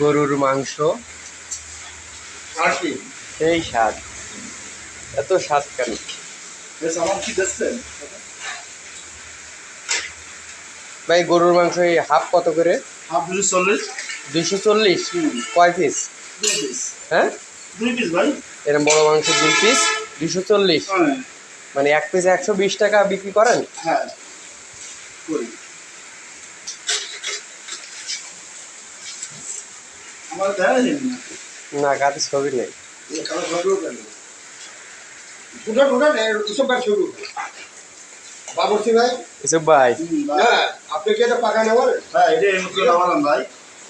গরুর মাংস। সেই স্বাদ। এত স্বাদ কেন? ভাই গরুর মাংস এই হাফ কত করে? হাফ দুশো চল্লিশ। দুইশো চল্লিশ। কয় পিস পিস হ্যাঁ? দুই পিস ভাই। এরকম বড় মাংস দুই পিস দুইশো চল্লিশ। হ্যাঁ। মানে এক পিস একশো বিশ টাকা বিক্রি করেন? হ্যাঁ। না। কাদের ছবি নেই। বাবরসি ভাই ইসব ভাই। হ্যাঁ আপনি কি এটা পাকা নেওয়ার? হ্যাঁ এটা এই মুখে নামালাম ভাই।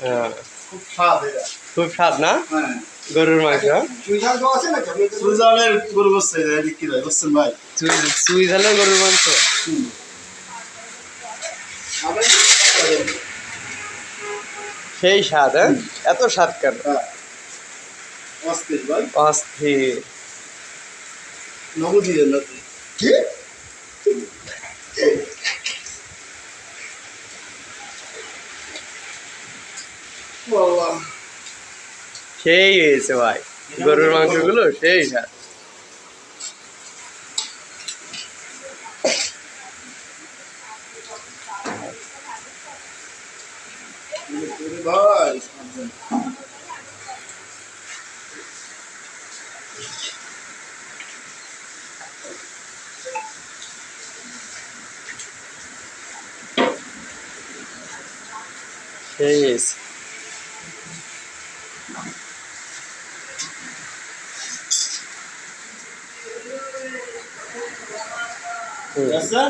হ্যাঁ। খুব স্বাদ এটা। খুব স্বাদ না? হ্যাঁ। গরুর মাংস? আচ্ছা, তো আছে না? সুইজালের গরু বসছে কি ভাই? বসছেন ভাই। সুইজালের গরুর মাংস? হুম। সেই স্বাদ হ্যাঁ? এত স্বাদ কেন? হ্যাঁ। অস্থির সেই হয়েছে ভাই। গরুর মাংসগুলো সেই স্বাদ। ভাই সেই হয়েছে Yes, sir.